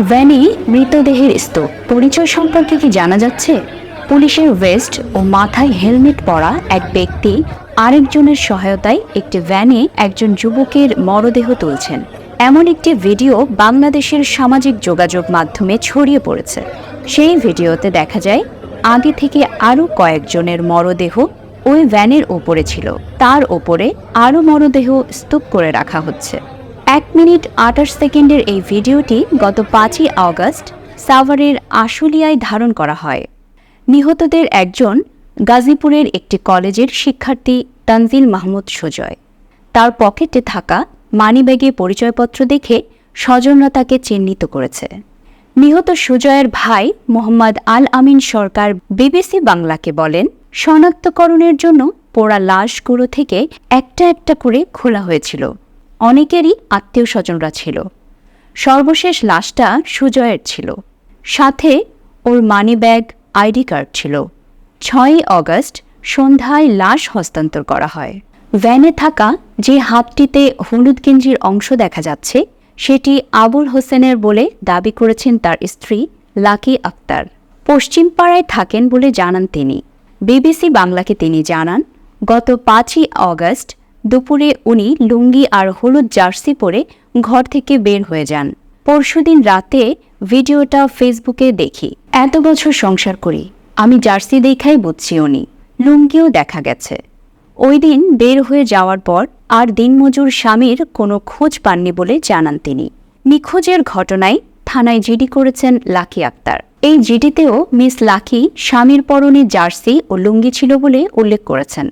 ভ্যানে মৃতদেহের স্তূপ। পরিচয় সম্পর্কে কি জানা যাচ্ছে? পুলিশের ভেস্ট ও মাথায় হেলমেট পরা এক ব্যক্তি আরেকজনের সহায়তায় একটি ভ্যানে একজন যুবকের মরদেহ তুলছেন। এমন একটি ভিডিও বাংলাদেশের সামাজিক যোগাযোগ মাধ্যমে ছড়িয়ে পড়েছে। সেই ভিডিওতে দেখা যায়, আগে থেকে আরও কয়েকজনের মরদেহ ওই ভ্যানের ওপরে ছিল। তার ওপরে আরও মরদেহ স্তূপ করে রাখা হচ্ছে। এক মিনিট আঠাশ সেকেন্ডের এই ভিডিওটি গত পাঁচই আগস্ট সাভারের আশুলিয়ায় ধারণ করা হয়। নিহতদের একজন গাজীপুরের একটি কলেজের শিক্ষার্থী তানজিল মাহমুদ সুজয়। তার পকেটে থাকা মানিব্যাগে পরিচয়পত্র দেখে স্বজনরা তাকে চিহ্নিত করেছে। নিহত সুজয়ের ভাই মোহাম্মদ আল আমিন সরকার বিবিসি বাংলাকে বলেন, শনাক্তকরণের জন্য পোড়া লাশগুলো থেকে একটা একটা করে খোলা হয়েছিল। অনেকেরই আত্মীয় স্বজনরা ছিল। সর্বশেষ লাশটা সুজয়ের ছিল। সাথে ওর মানিব্যাগ, আইডি কার্ড ছিল। ছয়ই অগস্ট সন্ধ্যায় লাশ হস্তান্তর করা হয়। ভ্যানে থাকা যে হাতটিতে হলুদ গেঞ্জির অংশ দেখা যাচ্ছে, সেটি আবুল হোসেনের বলে দাবি করেছেন তার স্ত্রী লাকি আক্তার। পশ্চিম পাড়ায় থাকেন বলে জানান তিনি। বিবিসি বাংলাকে তিনি জানান, গত পাঁচই অগস্ট দুপুরে উনি লুঙ্গি আর হলুদ জার্সি পরে ঘর থেকে বের হয়ে যান। পরশুদিন রাতে ভিডিওটা ফেসবুকে দেখি। এত বছর সংসার করি, আমি জার্সি দেখাই বুঝছি উনি। লুঙ্গিও দেখা গেছে। ওই দিন বের হয়ে যাওয়ার পর আর দিনমজুর স্বামীর কোনো খোঁজ পাননি বলে জানান তিনি। নিখোঁজের ঘটনায় থানায় জিডি করেছেন লাকি আক্তার। এই জিডিতেও মিস লাকি স্বামীর পরনে জার্সি ও লুঙ্গি ছিল বলে উল্লেখ করেছেন।